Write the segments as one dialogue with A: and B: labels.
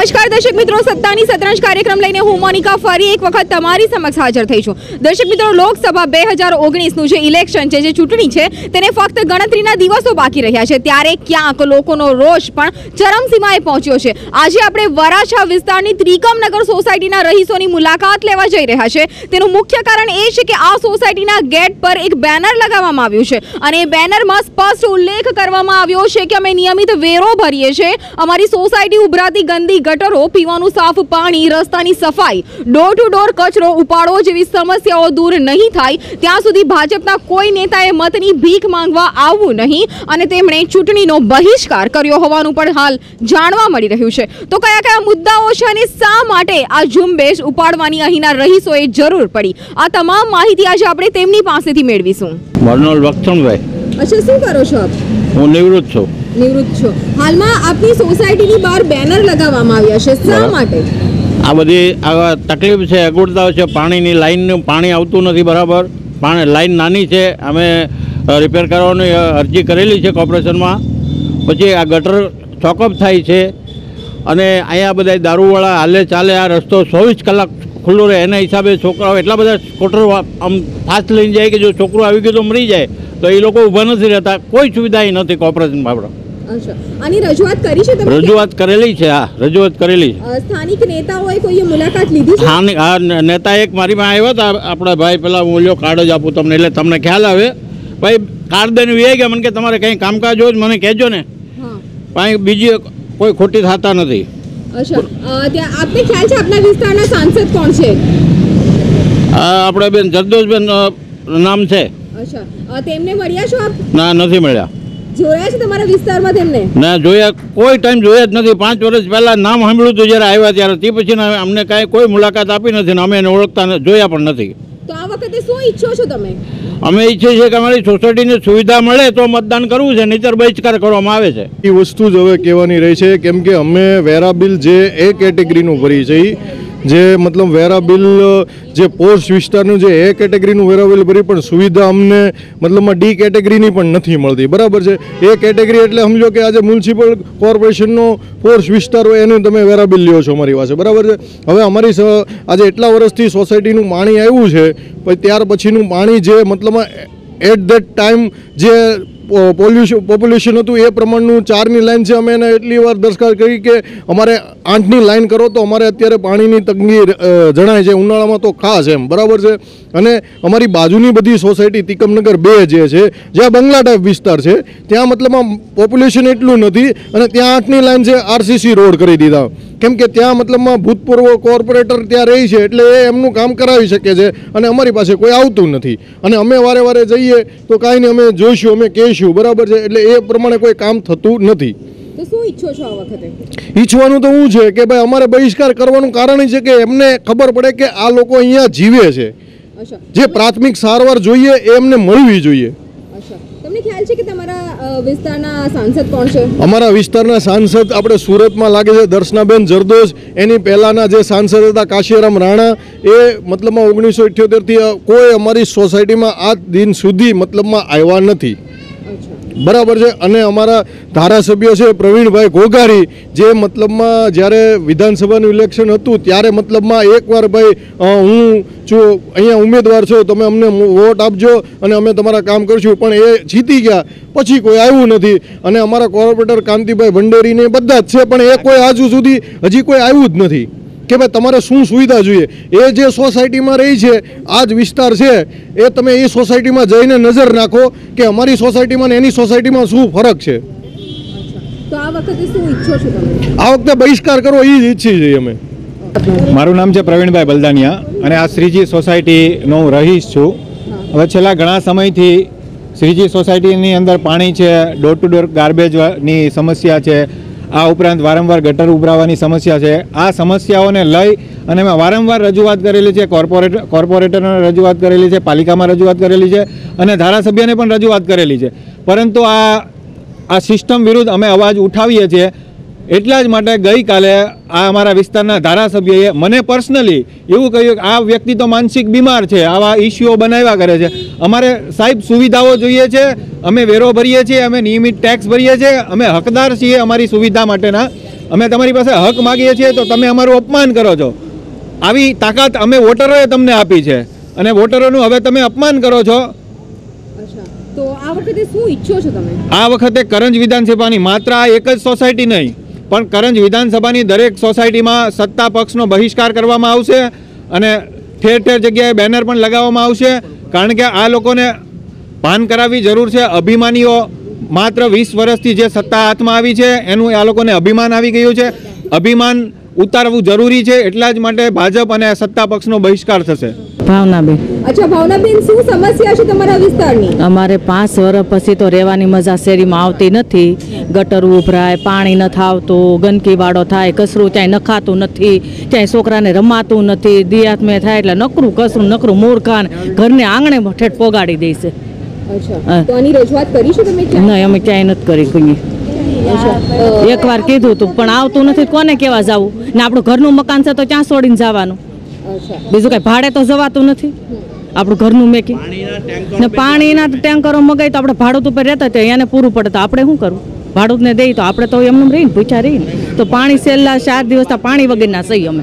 A: નમસ્કાર દર્શક મિત્રો, સત્તાની સતરંજ કાર્યક્રમ લઈને હું મોનિકા ફરી એક વખત તમારી સમક્ષ હાજર થઈ છું. દર્શક મિત્રો, લોકસભા બે હજાર ઓગણીસનું જે ઇલેક્શન છે, જે ચૂંટણી છે, તેને ફક્ત ગણતરીના દિવસો બાકી રહ્યા છે. ત્યારે ક્યાંક લોકોનો રોષ પણ ચરમસીમાએ પહોંચ્યો છે. આજે આપણે વરાછા વિસ્તારની ત્રિકમનગર સોસાયટીના રહીશોની મુલાકાત લેવા જઈ રહ્યા છે. તેનું મુખ્ય કારણ એ છે કે આ સોસાયટીના ગેટ પર એક બેનર લગાવવામાં આવ્યું છે. અને એ બેનરમાં સ્પષ્ટ ઉલ્લેખ કરવામાં આવ્યો છે કે અમે નિયમિત વેરો ભરીએ છીએ. અમારી સોસાયટી ઉભરાતી ગંદી ગટરો પીવાનું સાફ પાણી, રસ્તાની સફાઈ ડોર ટુ ડોર કચરો ઉપાડો જેવી સમસ્યાઓ દૂર નહીં થાય. ત્યાં સુધી ભાજપના કોઈ નેતાએ મતની ભીખ માંગવા આવવું નહીં અને તેમણે ચૂંટણીનો બહિષ્કાર કર્યો હોવાનું પણ હાલ જાણવા મળી રહ્યું છે. તો કયા કયા મુદ્દાઓ છે અને શા માટે આ ઝુંબેશ ઉપાડવાની અહીંના રહીશોએ જરૂર પડી? આ તમામ માહિતી આજે આપણે તેમની પાસેથી મેળવીશું.
B: મારું નામ લક્ષણભાઈ
A: અચ્છા શું કરો છો આપ?
B: હું નિવૃત્ત છું.
A: નિવૃત્ત છો. હાલમાં આપની સોસાયટીની બહાર બેનર લગાવવામાં આવ્યા છે. શા માટે?
B: આ બધી આ તકલીફ છે અગવડતાઓ છે. પાણીની લાઈનનું પાણી આવતું નથી બરાબર. પાણી લાઈન નાની છે. અમે રિપેર કરવાની અરજી કરેલી છે કોર્પોરેશનમાં. પછી આ ગટર ચોકઅપ થાય છે. અને અહીંયા બધા દારૂવાળા હાલે ચાલે આ રસ્તો ચોવીસ કલાક ખુલ્લો રહે. એના હિસાબે છોકરાઓ એટલા બધા સ્કૂટર આમ ફાસ્ટ લઈને જાય કે જો છોકરો આવી ગયો તો મરી જાય. તો એ લોકો ઊભા નથી રહેતા. કોઈ સુવિધા એ નથી કોર્પોરેશન આપણે.
A: આની રજૂઆત કરી છે તમે?
B: રજૂઆત કરેલી છે હા. રજૂઆત કરેલી છે.
A: સ્થાનિક નેતાઓએ કોઈએ મુલાકાત લીધી છે?
B: સ્થાનિક આ નેતા એક મારી પાસે આવ્યા હતા. આપણા ભાઈ પેલા હું લ્યો કાર્ડ જ આપું તમને એટલે તમને ખ્યાલ આવે. ભાઈ કાર્ડ દઈને એ ગયા મને કે તમારે કંઈ કામકાજ હોય મને કહેજો ને. કાંઈ બીજી કોઈ ખોટી થતા નથી.
A: આપને ખ્યાલ છે આપના વિસ્તારના સાંસદ કોણ છે?
B: આપણે બેન જરદોશબેન નામ છે.
A: અચ્છા. તેમને મળ્યા છો આપ?
B: ના નથી મળ્યા.
A: જોયા છે તમારા વિસ્તારમાં તેમને?
B: ના જોયા કોઈ ટાઈમ જોયા જ નથી. પાંચ વર્ષ પહેલાં નામ સાંભળ્યું હતું જ્યારે આવ્યા ત્યારે. તે પછી અમને કાંઈ કોઈ મુલાકાત આપી નથી ને અમે એને ઓળખતા જોયા પણ નથી.
A: તો આ વખતે શું ઈચ્છો છો તમે?
B: અમે ઈચ્છીએ છીએ કે અમારી સોસાયટીને સુવિધા મળે તો મતદાન કરવું છે નહીતર બહિષ્કાર કરવામાં આવે છે.
C: એ વસ્તુ જ હવે કહેવાની રહી છે કેમ કે અમે વેરા બિલ જે એ કેટેગરીનું ભરી છે ઈ જે મતલબ વેરા બિલ, જે પોસ્ટ વિસ્તારનું જે એ કેટેગરીનું વેરા બિલ ભરી પણ સુવિધા અમને મતલબમાં ડી કેટેગરીની પણ નથી મળતી. બરાબર છે? એ કેટેગરી એટલે સમજો કે આજે મ્યુનિસિપલ કોર્પોરેશનનો પોસ્ટ વિસ્તાર હોય એનું તમે વેરા બિલ લ્યો છો અમારી પાસે. બરાબર છે? હવે અમારી આજે એટલા વર્ષથી સોસાયટીનું પાણી આવ્યું છે, પછી ત્યાર પછીનું પાણી જે મતલબમાં એટ ધેટ ટાઈમ જે પોલ્યુશન પોપ્યુલેશન હતું, એ પ્રમાણનું ચારની લાઇન છે. અમે એને એટલી વાર દરખાસ્ત કરી કે અમારે આઠની લાઇન કરો તો અમારે અત્યારે પાણીની તંગી જણાય છે. ઉનાળામાં તો ખાસ એમ. બરાબર છે? અને અમારી બાજુની બધી સોસાયટી તિકમનગર બે જે છે, જ્યાં બંગલા ટાઈપ વિસ્તાર છે, ત્યાં મતલબમાં પોપ્યુલેશન એટલું નથી અને ત્યાં આઠની લાઇન છે, આરસીસી રોડ કરી દીધા. કેમ કે ત્યાં મતલબમાં ભૂતપૂર્વ કોર્પોરેટર ત્યાં રહી છે, એટલે એ એમનું કામ કરાવી શકે છે અને અમારી પાસે કોઈ આવતું નથી. અને અમે વારે વારે જઈએ તો કાંઈ નહીં, અમે જોઈશું, અમે કહીશું. બરાબર છે? એટલે એ પ્રમાણે કોઈ કામ થતું નથી.
A: છો આ
C: ઈચ્છવાનું તો શું છે કે ભાઈ અમારે બહિષ્કાર કરવાનું કારણ છે કે એમને ખબર પડે કે આ લોકો અહીંયા જીવે છે. જે પ્રાથમિક સારવાર જોઈએ એ એમને મળવી જોઈએ.
A: તમને ખ્યાલ છે કે તમારા વિસ્તારના સાંસદ કોણ છે?
C: અમારા વિસ્તારના સાંસદ આપણે સુરતમાં લાગે છે દર્શનાબેન જરદોશ. એની પહેલાંના જે સાંસદ હતા કાશીરામ રાણા એ મતલબમાં ઓગણીસો ઇઠ્યોતેરથી કોઈ અમારી સોસાયટીમાં આજ દિન સુધી મતલબમાં આવ્યા નથી. બરાબર છે. અને અમારા ધારાસભ્ય છે પ્રવીણભાઈ ઘોઘારી, જે મતલબમાં જ્યારે વિધાનસભાનું ઇલેક્શન હતું, ત્યારે મતલબમાં એકવાર ભાઈ હું છું, અહીંયા ઉમેદવાર છો, તમે અમને વોટ આપજો અને અમે તમારા કામ કરશું. પણ એ જીતી ગયા. પછી કોઈ આવ્યું નથી. અને અમારા કોર્પોરેટર કાંતિભાઈ ભંડેરીને બધા જ છે, પણ એ કોઈ આજુ સુધી, હજી કોઈ આવ્યું જ નથી. કે ભાઈ તમારે શું સુવિધા જોઈએ? એ જે સોસાયટીમાં રહી છે આ જ વિસ્તાર છે એ તમે એ સોસાયટીમાં જઈને નજર નાખો કે અમારી સોસાયટીમાં ને એની સોસાયટીમાં શું ફરક છે.
A: આ વખતે શું ઈચ્છો છો તમે?
C: આ વખતે બહિષ્કાર કરવો એ જ ઈચ્છી છીએ અમે.
D: મારું નામ છે પ્રવીણભાઈ બલદાનિયા અને આ શ્રીજી સોસાયટીનો હું રહીશ છું. હવે છેલ્લા ઘણા સમયથી શ્રીજી સોસાયટીની અંદર પાણી છે ડોર ટુ ડોર ગાર્બેજની સમસ્યા છે આ ઉપરાંત વારંવાર ગટર ઉભરાવાની સમસ્યા છે. આ સમસ્યાઓને લઈ અને મેં વારંવાર રજૂઆત કરેલી છે, કોર્પોરેટ, કોર્પોરેટરને રજૂઆત કરેલી છે, પાલિકામાં રજૂઆત કરેલી છે અને ધારાસભ્યને પણ રજૂઆત કરેલી છે. પરંતુ આ આ સિસ્ટમ વિરુદ્ધ અમે અવાજ ઉઠાવીએ છીએ. એટલા જ માટે ગઈકાલે આ અમારા વિસ્તારના ધારાસભ્યએ મને પર્સનલી એવું કહ્યું કે આ વ્યક્તિ તો માનસિક બીમાર છે, આવા ઇસ્યુઓ બનાવ્યા કરે છે. અમારે સાહેબ સુવિધાઓ જોઈએ છે અમે વેરો ભરીએ છીએ અમે નિયમિત ટેક્સ ભરીએ છીએ અમે હકદાર છીએ અમારી સુવિધા માટેના. અમે તમારી પાસે હક માગીએ છીએ તો તમે અમારું અપમાન કરો છો. આવી તાકાત અમે વોટરોએ તમને આપી છે અને વોટરોનું હવે તમે અપમાન કરો છો.
A: તો આ વખતે શું ઈચ્છો
D: આ વખતે કરંજ વિધાનસભાની માત્ર આ એક જ સોસાયટી નહીં પણ કરંજ વિધાનસભાની દરેક સોસાયટીમાં સત્તા પક્ષનો બહિષ્કાર કરવામાં આવશે અને ઠેર ઠેર જગ્યાએ બેનર પણ લગાવવામાં આવશે. કારણ કે આ લોકોને પાન કરાવવી જરૂર છે. અભિમાનીઓ માત્ર વીસ વર્ષથી જે સત્તા હાથમાં આવી છે, એનું આ લોકોને અભિમાન આવી ગયું છે. અભિમાન ઉતારવું જરૂરી છે એટલા જ માટે ભાજપ અને સત્તા પક્ષનો બહિષ્કાર થશે.
E: ભાવનાબેન.
A: અચ્છા ભાવનાબેન શું સમસ્યા છે તમારા વિસ્તારની?
E: અમારે પાંચ વર્ષ પછી તો રહેવાની મજા શેરીમાં આવતી નથી. ગટર ઉભરાય પાણી નથી આવતું ગંદકીવાળો થાય કસરું ક્યાંય નખાતું નથી ક્યાંય છોકરાને રમાતું નથી. દિયાત્મે થાય એટલે નકરું કસરું નકરું મૂળખાન ઘરને આંગણે ઠેઠ પોગાડી દેશે.
A: અચ્છા તો આની રજૂઆત કરી છે તમે
E: નહીં અમે ક્યાંય નથી કરી કોઈ. એકવાર કીધું હતું પણ આવતું નથી કોને કેવા જવું? ને આપણું ઘરનું મકાન છે તો ક્યાં છોડીને જવાનું? બીજું કઈ ભાડે તો જવાતું નથી? આપણું ઘરનું મેકી. ને પાણીના ટેન્કરો મગાઈ તો આપણે ભાડું ઉપર રહેતા હતા એને પૂરું પડે તો આપણે શું કરવું? ભાડું દઈએ દઈ તો આપણે તો એમને રહીને પૂછ્યા રહીને. તો પાણી છેલ્લા ચાર દિવસ પાણી વગરના સહી અમે.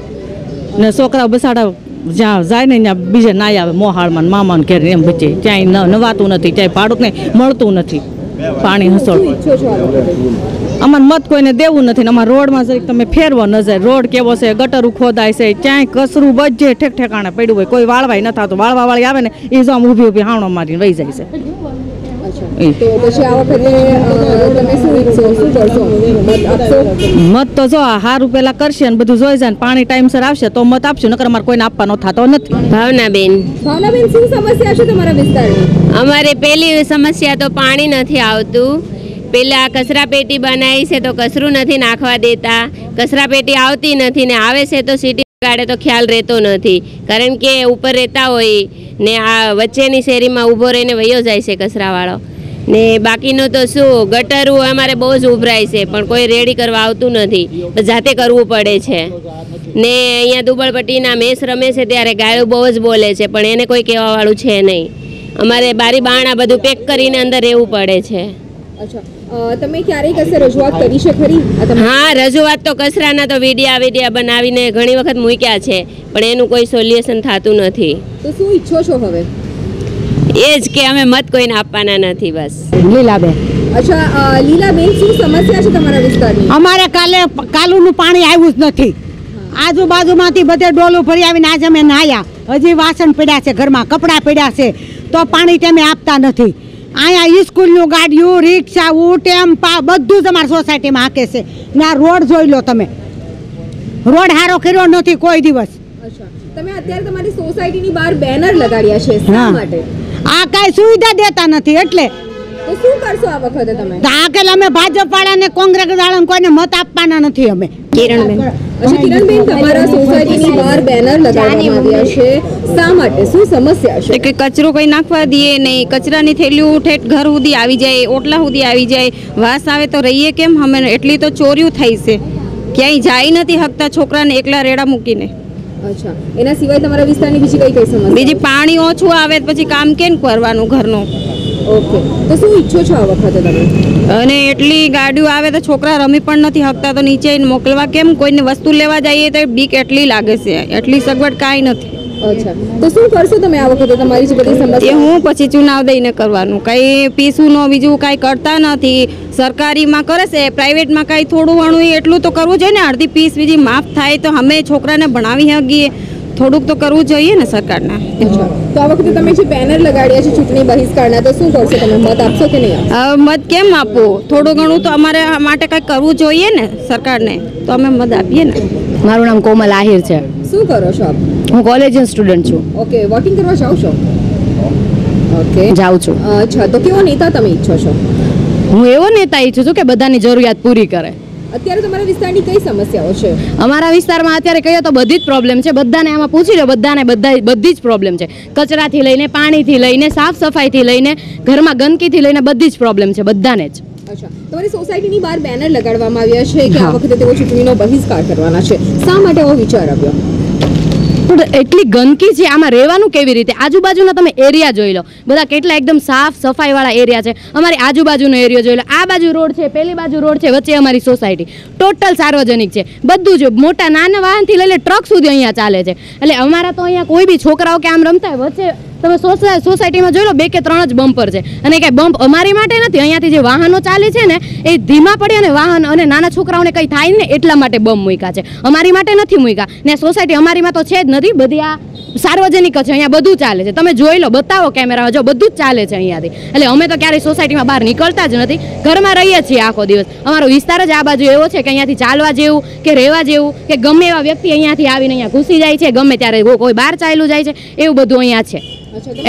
E: ને છોકરાઓ બસાડા જ્યાં જાય ને ત્યાં બીજે નાય આવે મોહાળમાં મામાને ઘેર એમ બચે ક્યાંય ન- નવાતું નથી ક્યાંય ભાડું મળતું નથી. પાણી હસોડ. અમારે મત કોઈને દેવું નથી ને અમારા રોડમાં જરીક તમે ફેરવો નજર. રોડ કેવો છે, ગટરું ખોદાય છે, ક્યાંય કસરું બધે ઠેક ઠેકાણે પડ્યું હોય. કોઈ વાળવાય ન થતું. વાળવા વાળી આવે ને એ જો આમ ઊભી ઊભી હાવણો મારીને વહી જાય છે.
A: મત
E: તો જો હારું પેલા કરશે ને બધું જોઈ જાય ને પાણી ટાઈમસર આવશે તો મત આપશું નકર અમારે કોઈને આપવાનો થતો નથી.
F: ભાવનાબેન.
A: ભાવનાબેન શું સમસ્યા છે તમારા વિસ્તારની
F: અમારે પહેલી સમસ્યા તો પાણી નથી આવતું. પેલા કચરા પેટી બનાવી છે તો કચરું નથી નાખવા દેતા. કચરા પેટી આવતી નથી ને આવે છે તો સિટી ગાડે તો ખ્યાલ રહેતો નથી. કારણ કે ઉપર રહેતા હોય ને આ વચ્ચેની શેરીમાં ઊભો રહીને વયો જાય છે કચરાવાળો ને બાકીનું તો શું, ગટરું અમારે બહુ જ ઉભરાય છે, પણ કોઈ રેડી કરવા આવતું નથી. જાતે કરવું પડે છે. ને અહીંયા દુબળપટ્ટીના મેસ રમે છે ત્યારે ગાયો બહુ જ બોલે છે, પણ એને કોઈ કહેવાવાળું છે નહીં. અમારે બારી બારણા બધું પેક કરીને અંદર રહેવું પડે છે.
A: તમે ક્યારેય કશે રજૂઆત કરી છે ખરી?
F: હા રજૂઆત તો કચરાના તો વિડિયા વિડિયા બનાવીને ઘણી વખત મૂક્યા છે પણ એનું કોઈ સોલ્યુશન થતું નથી.
A: તો શું ઈચ્છો છો હવે?
F: એ જ કે અમે મત કોઈને આપવાના નથી બસ.
G: લીલાબેન.
A: અચ્છા લીલાબેન શું સમસ્યા છે તમારા વિસ્તારની?
G: અમારે કાલે કાલુનું પાણી આવ્યું જ નથી. આજુબાજુમાંથી બધે ડોલું ભરી આવીને આજે અમે નાહ્યા. હજી વાસણ પડ્યા છે ઘરમાં કપડાં પડ્યા છે. તો પાણી તમે આપતા નથી. અહીંયા સ્કૂલનું ગાડીઓ રિક્ષા ટેમ્પા બધું જ અમારી સોસાયટીમાં હાકે છે. ને આ રોડ જોઈ લો તમે. રોડ હારો કર્યો નથી કોઈ દિવસ.
A: તમે અત્યારે તમારી સોસાયટીની બહાર બેનર લગાડ્યા છે શા
G: હા.
A: માટે?
G: આ કાંઈ સુવિધા દેતા નથી એટલે
A: તો શું કરશો આ વખતે તમે?
G: આગળ અમે ભાજપ વાળાને કોંગ્રેસ વાળાને કોઈને મત આપવાના નથી અમે.
F: કિરણબેન.
A: અચ્છા કિરણબેન તમારા સોસાયટીની બહાર બેનર લગાડવામાં આવ્યા છે. શા માટે? શું સમસ્યા છે?
H: કે કચરો કંઈ નાખવા દઈએ નહીં. કચરાની થેલીઓ ઠેઠ ઘર સુધી આવી જાય ઓટલા સુધી આવી જાય. વાસ આવે તો રહીએ કેમ? અમે એટલી તો ચોર્યું થઈ છે. ક્યાંય જાય નથી હકતા છોકરાને એકલા રેડા મૂકીને.
A: અચ્છા. એના સિવાય તમારા વિસ્તારની બીજી કઈ કઈ સમસ્યા
H: બીજી પાણી ઓછું આવે પછી કામ કેમ કરવાનું ઘરનું?
A: ઓકે તો શું ઈચ્છો છો આ વખતે તમે?
H: અને એટલી ગાડીઓ આવે તો છોકરા રમી પણ નથી હકતા તો નીચે મોકલવા કેમ? કોઈને વસ્તુ લેવા જઈએ તો બીક એટલી લાગે છે એટલી સગવડ કાંઈ નથી.
A: અચ્છા. તો શું કરશો તમે આ વખતે? તમારી જે બધી સમસ્યા.
H: હું પછી ચુનાવ દઈને કરવાનું. કંઈ પીસું ન બીજું કાંઈ કરતા નથી. સરકારીમાં કરે છે પ્રાઇવેટમાં કાંઈ થોડું ઘણું એટલું તો કરવું જોઈએ ને અડધી પીસ બીજી માફ થાય તો અમે છોકરાને ભણાવી શકીએ. થોડુંક તો કરવું જોઈએ ને સરકારને.
A: તો આ વખતે તમે જે બેનર લગાડ્યા છે ચૂંટણી બહિષ્કારના તો શું કરશો તમે? મત આપશો કે નહીં
H: મત કેમ આપવું થોડું ઘણું તો અમારે આ માટે કંઈક કરવું જોઈએ ને સરકારને. તો અમે મત આપીએ ને.
E: મારું નામ કોમલ આહિર છે.
A: શું કરો છો આપ?
E: હું કોલેજ સ્ટુડન્ટ છું.
A: ઓકે વોટિંગ કરવા જાવ છો? ઓકે
E: જાઉં છું.
A: અચ્છા તો કેવો નેતા તમે ઈચ્છો છો?
E: હું એવો નેતા ઈચ્છું છું કે બધાની જરૂરિયાત પૂરી કરે.
A: અત્યારે તમારા વિસ્તારની કઈ સમસ્યાઓ છે?
E: અમારા વિસ્તારમાં અત્યારે કહીએ તો બધી જ પ્રોબ્લેમ છે. બધાને આમાં પૂછી લો બધાને બધા બધી જ પ્રોબ્લેમ છે. કચરાથી લઈને પાણીથી લઈને સાફ સફાઈથી લઈને ઘરમાં ગંદકીથી લઈને બધી જ પ્રોબ્લેમ છે બધાને જ.
A: અચ્છા. તમારી સોસાયટીની બહાર બેનર લગાડવામાં આવ્યા છે કે આ વખતે તેઓ ચૂંટણીનો બહિષ્કાર કરવાના છે. શા માટે એવો વિચાર આવ્યો?
I: પણ એટલી ગંદકી છે, આમાં રહેવાનું કેવી રીતે? આજુબાજુના તમે એરિયા જોઈ લો. બધા કેટલા એકદમ સાફ સફાઈવાળા એરિયા છે. અમારી આજુબાજુનો એરિયો જોઈ લો. આ બાજુ રોડ છે, પેલી બાજુ રોડ છે, વચ્ચે અમારી સોસાયટી. ટોટલ સાર્વજનિક છે. બધું જ મોટા નાના વાહનથી લઈને ટ્રક સુધી અહીંયા ચાલે છે. એટલે અમારા તો અહીંયા કોઈ બી છોકરાઓ કે આમ રમતા હોય, વચ્ચે તમે સોસાયટીમાં જોઈ લો, બે કે ત્રણ જ બમ્પર છે. અને કાંઈ બમ્પ અમારી માટે નથી, અહીંયાથી જે વાહનો ચાલે છે ને, એ ધીમા પડે અને વાહન અને નાના છોકરાઓને કંઈ થાય ને, એટલા માટે બમ્પ મૂક્યા છે. અમારી માટે નથી મૂક્યા. ને સોસાયટી અમારીમાં તો છે જ નથી, બધી આ સાર્વજનિક છે, અહીંયા બધું ચાલે છે. તમે જોઈ લો, બતાવો કેમેરામાં, જો બધું જ ચાલે છે અહીંયાથી. એટલે અમે તો ક્યારેય સોસાયટીમાં બહાર નીકળતા જ નથી. ઘરમાં રહીએ છીએ આખો દિવસ. અમારો વિસ્તાર જ આ બાજુ એવો છે કે અહીંયાથી ચાલવા જેવું કે રહેવા જેવું કે ગમે એવા વ્યક્તિ અહીંયાથી આવીને અહીંયા ઘૂસી જાય છે, ગમે ત્યારે કોઈ બહાર ચાલ્યું જાય છે, એવું બધું અહીંયા છે.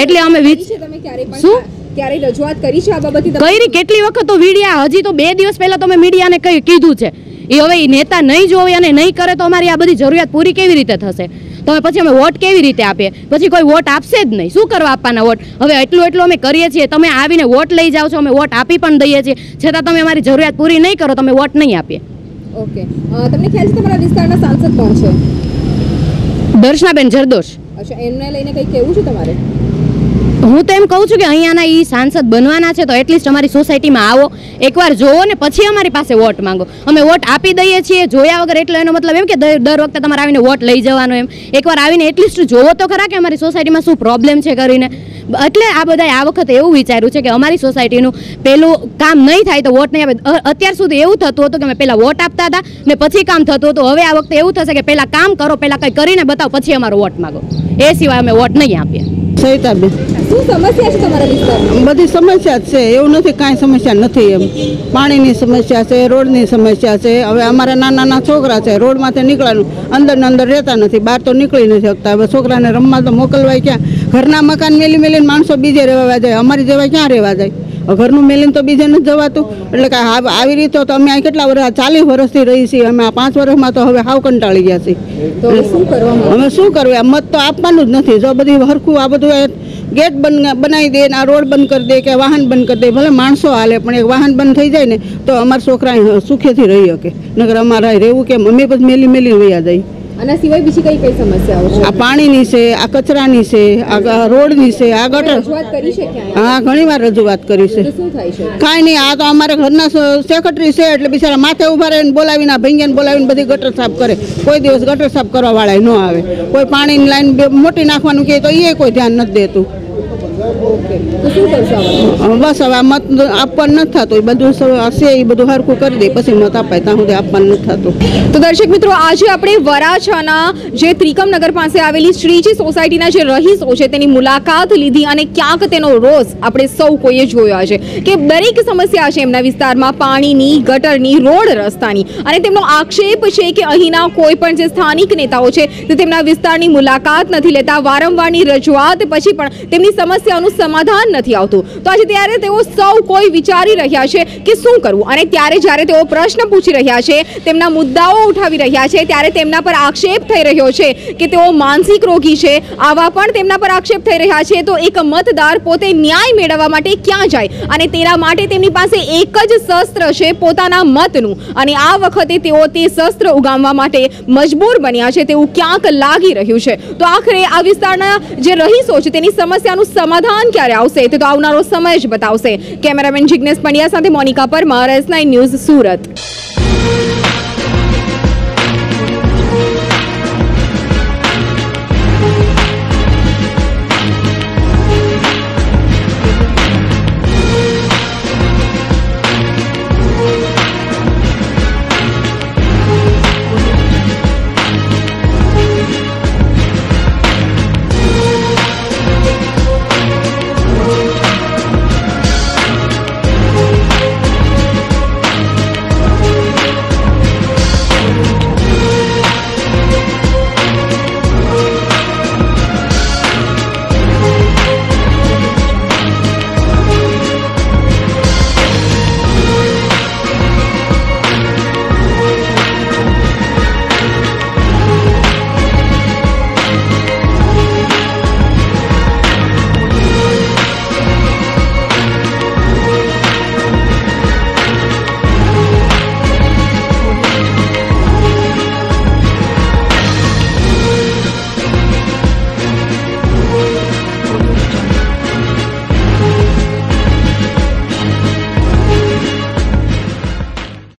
I: એટલે અમે
A: તમે
I: શું?
A: ક્યારેય રજૂઆત કરી છે આ બાબતે તમે?
I: કેટલી વખત તો હજી તો બે દિવસ પહેલા તો મેં મીડિયાને કઈ કીધું છે. એ હવે નેતા નહીં જોવે અને નહીં કરે તો અમારી આ બધી જરૂરિયાત પૂરી કેવી રીતે થશે? તો પછી અમે વોટ કેવી રીતે આપીએ? પછી કોઈ વોટ આપશે જ નહીં. શું કરવા આપવાના વોટ? હવે એટલું એટલું અમે કરીએ છીએ. તમે આવીને વોટ લઈ જાઓ છો અમે વોટ આપી પણ દઈએ છીએ. છતાં તમે અમારી જરૂરિયાત પૂરી નહીં કરો તમે વોટ નહીં આપીએ.
A: ઓકે. તમને ખ્યાલ છે તમારા વિસ્તારના સાંસદ કોણ છે?
I: દર્શનાબેન જરદોશ.
A: અચ્છા એમને લઈને કંઈ કહેવું છે તમારે?
I: હું તો એમ કહું છું કે અહીંયાના એ સાંસદ બનવાના છે, તો એટલીસ્ટ અમારી સોસાયટીમાં આવો. એકવાર જોવો ને પછી અમારી પાસે વોટ માંગો. અમે વોટ આપી દઈએ છીએ, જોયા વગર એટલે એનો મતલબ એમ કે દર વખતે તમારે આવીને વોટ લઈ જવાનો એમ. એકવાર આવીને એટલીસ્ટ જોવો તો ખરા કે અમારી સોસાયટીમાં શું પ્રોબ્લેમ છે કરીને. એટલે આ બધાએ આ વખતે એવું વિચાર્યું છે કે અમારી સોસાયટીનું પહેલું કામ નહીં થાય તો વોટ નહીં આપે. અત્યાર સુધી એવું થતું હતું કે અમે પહેલાં વોટ આપતા હતા, ને પછી કામ થતું હતું. હવે આ વખતે એવું થશે કે પહેલાં કામ કરો પહેલાં કંઈ કરીને બતાવો, પછી અમારો વોટ માંગો. એ સિવાય અમે વોટ નહીં આપીએ.
J: સવિતાબેન.
A: શું સમસ્યા છે તમારા વિસ્તારમાં?
J: બધી સમસ્યા જ છે એવું નથી કાંઈ સમસ્યા નથી એમ. પાણીની સમસ્યા છે રોડની સમસ્યા છે. હવે અમારા નાના નાના છોકરા છે રોડમાંથી નીકળવાનું અંદર ને અંદર રહેતા નથી બહાર તો નીકળી નથી શકતા. હવે છોકરાને રમવા તો મોકલવાય ક્યાં? ઘરના મકાન મેલી મેલીને માણસો બીજે રહેવા જાય અમારી જેવા ક્યાં રહેવા જાય? ઘરનું મેલીને તો બીજે નથી જવાતું. એટલે કે આવી રીતે તો અમે આ કેટલા વર્ષ ચાલીસ વર્ષથી રહી છીએ. અમે આ પાંચ વર્ષમાં તો હવે હાવ કંટાળી ગયા છીએ.
A: તો શું કરવામાં
J: અમે શું કરવું? મત તો આપવાનું જ નથી. જો બધી હરખું આ બધું ગેટ બંધ બનાવી દે આ રોડ બંધ કરી દે કે વાહન બંધ કરી દે ભલે માણસો હાલે પણ એક વાહન બંધ થઈ જાય ને તો અમારા છોકરા સુખેથી રહી શકે. નગર અમારા રહેવું કેમ? અમે પછી મેલી મેલી રહ્યા જાય
A: આના સિવાય બીજી કઈ કઈ સમસ્યાઓ છે?
J: આ પાણીની છે આ કચરાની છે આ રોડની છે આ ગટર
A: કરી છે
J: હા ઘણી વાર રજૂઆત કરી છે. કાંઈ નહીં આ તો અમારા ઘરના સેક્રેટરી છે એટલે બિચારા માથે ઊભા રહીને બોલાવીને આ ભૈયાને બોલાવીને બધી ગટર સાફ કરે. કોઈ દિવસ ગટર સાફ કરવા વાળા ન આવે. કોઈ પાણીની લાઈન મોટી નાખવાનું કહે તો એ કોઈ ધ્યાન નથી દેતું
A: તો શું કરશો આમાં?
J: હવે બસ હવે આ મત આપવાનું નથી થતું. એ બધું હશે એ બધું હરખું કરી દે. પછી મત અપાય. ત્યાં સુધી આપવાનું નથી થતું.
A: તો દર્શક મિત્રો આજે આપણે વરાછાના જે ત્રિકમનગર પાસે આવેલી શ્રીજી સોસાયટીના જે રહીશો છે તેની મુલાકાત લીધી અને ક્યાંક તેનો રોષ આપણે સૌ કોઈએ જોયો છે કે દરેક સમસ્યા છે એમના વિસ્તારમાં. પાણીની ગટરની રોડ રસ્તાની. અને તેમનો આક્ષેપ છે કે અહીંના કોઈ પણ જે સ્થાનિક નેતાઓ છે તે તેમના વિસ્તારની મુલાકાત નથી લેતા. વારંવારની રજૂઆત પછી પણ તેમની સમસ્યાનું સમાધાન નથી આવતું. તો આજે ત્યારે તેઓ સૌ કોઈ વિચારી રહ્યા છે કે શું કરવું. અને ત્યારે જ્યારે તેઓ પ્રશ્ન પૂછી રહ્યા છે, તેમના મુદ્દાઓ ઉઠાવી રહ્યા છે, ત્યારે તેમના પર આક્ષેપ થઈ રહ્યો છે કે તેઓ માનસિક રોગી છે. આવા પણ તેમના પર આક્ષેપ થઈ રહ્યા છે. તો એક મતદાર પોતે ન્યાય મેળવવા માટે ક્યાં જાય? અને તેના માટે તેમની પાસે એક જ શસ્ત્ર છે પોતાના મતનું. અને આ વખતે તેઓ તે શસ્ત્ર ઉગામવા માટે મજબૂર બન્યા છે. તેવું ક્યાંક લાગી રહ્યું છે. તો આખરે આ વિસ્તારના જે રહીશો છે, તેની સમસ્યાનું સમાધાન ક્યારે આવશે? તે તો આવનારો સમય જ બતાવશે. કેમેરામેન જિજ્ઞેશ પંડ્યા સાથે Monika Parmar S nine news Surat.